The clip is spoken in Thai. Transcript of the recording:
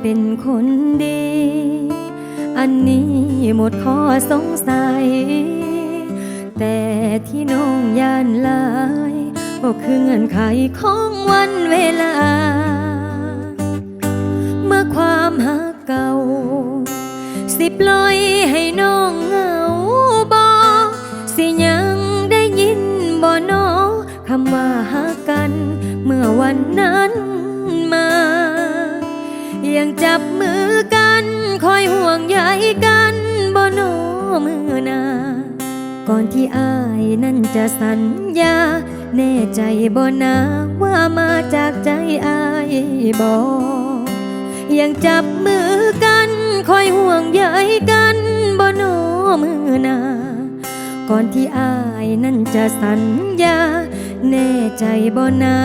เป็นคนดี อันนี้หมดข้อสงสัย แต่ที่น้องยานลายก็คือเงื่อนไขของวันเวลา เมื่อความหาเก่า สิปล่อยให้น้องเหงาบอสิยังได้ยินบ่นอคำว่าหากัน เมื่อวันนั้น ยังจับมือกันคอยห่วงใยกันบ่นอมือนา ก่อนที่อายนั้นจะสัญญา แน่ใจบ่นาว่ามาจากใจอายบ่ยังจับมือกันคอยห่วงใยกันบ่โนมือนา ก่อนที่อายนั้นจะสัญญา แน่ใจบ่นา